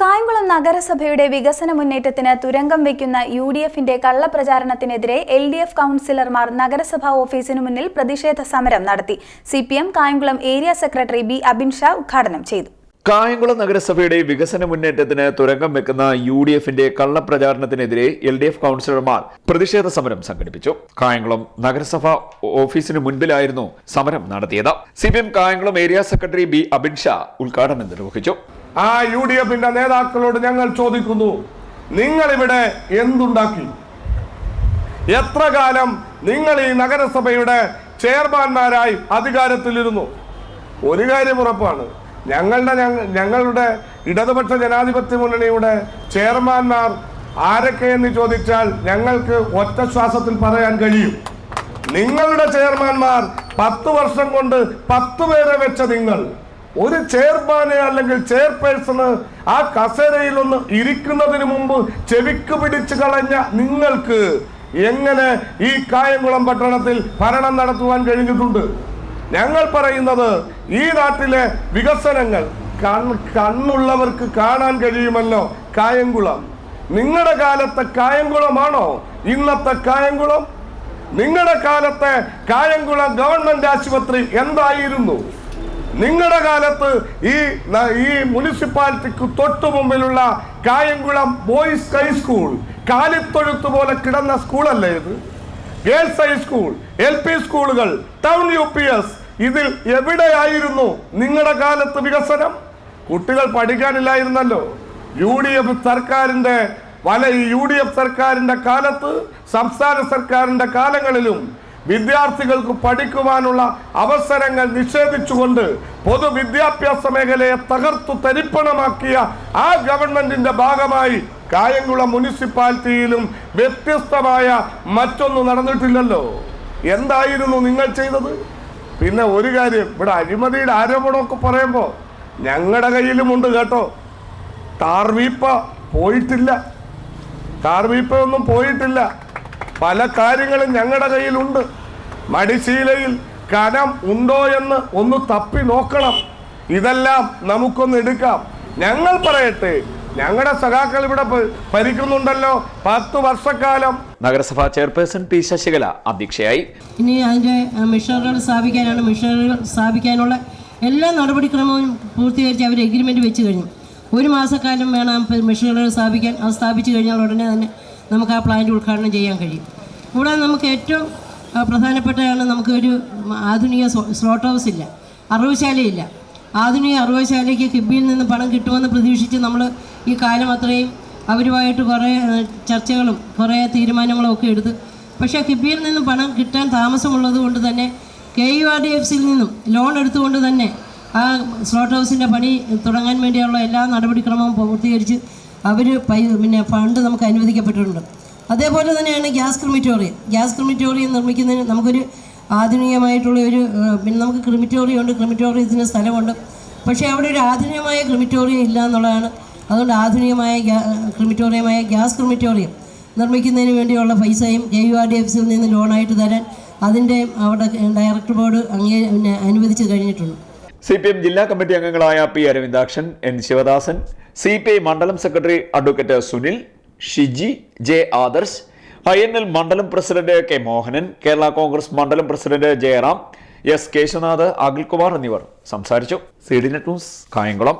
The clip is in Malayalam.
കായംകുളം നഗരസഭയുടെ വികസന മുന്നേറ്റത്തിന് തുരങ്കം വയ്ക്കുന്ന യു ഡി എഫിന്റെ കള്ളപ്രചാരണത്തിനെതിരെ എൽ ഡി എഫ് കൗൺസിലർമാർ നഗരസഭാ ഓഫീസിനു മുന്നിൽ പ്രതിഷേധ സമരം നടത്തി. C P M Kayamkulam area secretary B Abin Shah ഉദ്ഘാടനം ചെയ്തു. കായംകുളം നഗരസഭയുടെ വികസന മുന്നേറ്റത്തിന് തുരങ്കം വെക്കുന്ന യു ഡി എഫിന്റെ കള്ളപ്രചാരണത്തിനെതിരെ എൽ ഡി എഫ് കൗൺസിലർമാർ പ്രതിഷേധ സമരം സംഘടിപ്പിച്ചു. കായംകുളം നഗരസഭ ഓഫീസിന് മുൻപിലായിരുന്നു സമരം നടത്തിയത്. C P M Kayamkulam area secretary B Abin Shah ഉദ്ഘാടനം നിർവഹിച്ചു. ആ യു ഡി എഫിന്റെ നേതാക്കളോട് ഞങ്ങൾ ചോദിക്കുന്നു നിങ്ങൾ ഇവിടെ എന്തുണ്ടാക്കി? എത്ര കാലം നിങ്ങൾ ഈ നഗരസഭയുടെ ചെയർമാൻമാരായി അധികാരത്തിലിരുന്നു? ഒരു കാര്യം ഉറപ്പാണ് ഞങ്ങളുടെ ഞങ്ങളുടെ ഇടതുപക്ഷ ജനാധിപത്യ മുന്നണിയുടെ ചെയർമാൻമാർ ആരൊക്കെ എന്ന് ചോദിച്ചാൽ ഞങ്ങൾക്ക് ഒറ്റ ശ്വാസത്തിൽ പറയാൻ കഴിയും. നിങ്ങളുടെ ചെയർമാൻമാർ പത്ത് വർഷം കൊണ്ട് പത്ത് പേരെ വെച്ച നിങ്ങൾ. ഒരു ചെയർമാനെ അല്ലെങ്കിൽ ചെയർപേഴ്സണ് ആ കസേരയിൽ ഒന്ന് ഇരിക്കുന്നതിന് മുമ്പ് ചെവിക്ക് പിടിച്ചു കളഞ്ഞ നിങ്ങൾക്ക് എങ്ങനെ ഈ കായംകുളം പട്ടണത്തിൽ ഭരണം നടത്തുവാൻ കഴിഞ്ഞിട്ടുണ്ട്? ഞങ്ങൾ പറയുന്നത് ഈ നാട്ടിലെ വികസനങ്ങൾ കൺ കണ്ണുള്ളവർക്ക് കാണാൻ കഴിയുമല്ലോ കായംകുളം. നിങ്ങളുടെ കാലത്തെ കായംകുളമാണോ ഇന്നത്തെ കായംകുളം? നിങ്ങളുടെ കാലത്തെ കായംകുളം ഗവൺമെന്റ് ആശുപത്രി എന്തായിരുന്നു? നിങ്ങളുടെ കാലത്ത് ഈ ഈ മുനിസിപ്പാലിറ്റിക്ക് തൊട്ടു മുമ്പിലുള്ള കായംകുളം ബോയ്സ് ഹൈസ്കൂൾ കാലിത്തൊഴുത്ത് പോലെ കിടന്ന സ്കൂളല്ലേ ഇത്? Girls high school L P സ്കൂളുകൾ ടൗൺ യു പി എസ് ഇതിൽ എവിടെയായിരുന്നു നിങ്ങളുടെ കാലത്ത് വികസനം? കുട്ടികൾ പഠിക്കാനില്ലായിരുന്നല്ലോ. യു ഡി എഫ് സർക്കാരിന്റെ പല യു ഡി എഫ് സർക്കാരിന്റെ കാലത്ത് സംസ്ഥാന സർക്കാരിന്റെ കാലങ്ങളിലും വിദ്യാർത്ഥികൾക്ക് പഠിക്കുവാനുള്ള അവസരങ്ങൾ നിഷേധിച്ചുകൊണ്ട് പൊതുവിദ്യാഭ്യാസ മേഖലയെ തകർത്തു തരിപ്പണമാക്കിയ ആ ഗവൺമെന്റിന്റെ ഭാഗമായി കായംകുളം മുനിസിപ്പാലിറ്റിയിലും വ്യത്യസ്തമായ മറ്റൊന്നും നടന്നിട്ടില്ലല്ലോ. എന്തായിരുന്നു നിങ്ങൾ ചെയ്തത്? പിന്നെ ഒരു കാര്യം ഇവിടെ അഴിമതിയുടെ ആരോപണമൊക്കെ പറയുമ്പോൾ ഞങ്ങളുടെ കയ്യിലുമുണ്ട് കേട്ടോ. ടാർവീപ്പ പോയിട്ടില്ല. ടാർവീപ്പയൊന്നും പോയിട്ടില്ല. പല കാര്യങ്ങളും ഞങ്ങളുടെ കയ്യിലുണ്ട്. മടിശീലയിൽ കനം ഉണ്ടോ എന്ന് ഒന്ന് തപ്പി നോക്കണം. ഇതെല്ലാം നമുക്കൊന്ന് എടുക്കാം. ഞങ്ങൾ പറയട്ടെ ഞങ്ങളുടെ സഖാക്കൾ ഇവിടെ ഭരിക്കുന്നുണ്ടല്ലോ. പത്ത് വർഷക്കാലം. നഗരസഭാ ചെയർപേഴ്സൺ പി ശശികല അധ്യക്ഷയായി. ഇനി അതിന്റെ മെഷീനുകൾ സ്ഥാപിക്കാനാണ് മെഷീനുകൾ സ്ഥാപിക്കാനുള്ള എല്ലാ നടപടിക്രമവും പൂർത്തീകരിച്ച് അവർ എഗ്രിമെന്റ് വെച്ച് കഴിഞ്ഞു. ഒരു മാസക്കാലം വേണം മെഷീനുകൾ സ്ഥാപിക്കാൻ. അത് സ്ഥാപിച്ചു കഴിഞ്ഞാൽ ഉടനെ തന്നെ നമുക്ക് ആ പ്ലാന്റ് ഉദ്ഘാടനം ചെയ്യാൻ കഴിയും. കൂടാതെ നമുക്ക് ഏറ്റവും പ്രധാനപ്പെട്ടതാണ് നമുക്കൊരു ആധുനിക സ്ലോട്ട് ഹൗസ് ഇല്ല. അറവുശാലയില്ല. ആധുനിക അറിവശാലയ്ക്ക് കിബിയിൽ നിന്ന് പണം കിട്ടുമെന്ന് പ്രതീക്ഷിച്ച് നമ്മൾ ഈ കാലം അത്രയും അവരുമായിട്ട് കുറേ ചർച്ചകളും കുറേ തീരുമാനങ്ങളും ഒക്കെ എടുത്ത് പക്ഷേ കിബിയിൽ നിന്ന് പണം കിട്ടാൻ താമസമുള്ളത് കൊണ്ട് തന്നെ K U R D F സിയിൽ നിന്നും ലോൺ എടുത്തുകൊണ്ട് തന്നെ ആ സ്ലോട്ട് ഹൗസിന്റെ പണി തുടങ്ങാൻ വേണ്ടിയുള്ള എല്ലാ നടപടിക്രമവും പൂർത്തീകരിച്ച് അവർ പിന്നെ ഫണ്ട് നമുക്ക് അനുവദിക്കപ്പെട്ടിട്ടുണ്ട്. അതേപോലെ തന്നെയാണ് ഗ്യാസ് ക്രിമിറ്റോറിയം. ഗ്യാസ് ക്രിമിറ്റോറിയം നിർമ്മിക്കുന്നതിന് നമുക്കൊരു ആധുനികമായിട്ടുള്ള ഒരു പിന്നെ നമുക്ക് ക്രിമിറ്റോറിയം ഉണ്ട് ക്രിമിറ്റോറിയത്തിന് സ്ഥലമുണ്ട്. പക്ഷേ അവിടെ ഒരു ആധുനികമായ ക്രിമിറ്റോറിയം ഇല്ല എന്നുള്ളതാണ്. അതുകൊണ്ട് ആധുനികമായ ക്രിമിറ്റോറിയമായ ഗ്യാസ് ക്രിമിറ്റോറിയം നിർമ്മിക്കുന്നതിന് വേണ്ടിയുള്ള പൈസയും K U R D F സിയിൽ നിന്ന് ലോണായിട്ട് തരാൻ അതിന്റെ അവിടെ ഡയറക്ടർ ബോർഡ് അങ്ങേ പിന്നെ അനുവദിച്ച് കഴിഞ്ഞിട്ടുണ്ട്. സി പി എം ജില്ലാ കമ്മിറ്റി അംഗങ്ങളായ P Aravindakshan N Sivadasan C P I മണ്ഡലം secretary advocate Sunil Shiji J Adarsh I N L മണ്ഡലം president K Mohanan Kerala congress മണ്ഡലം പ്രസിഡന്റ് ജയറാം എസ് കേശവനാഥ് അഖിൽകുമാർ എന്നിവർ സംസാരിച്ചു. C D net news Kayamkulam.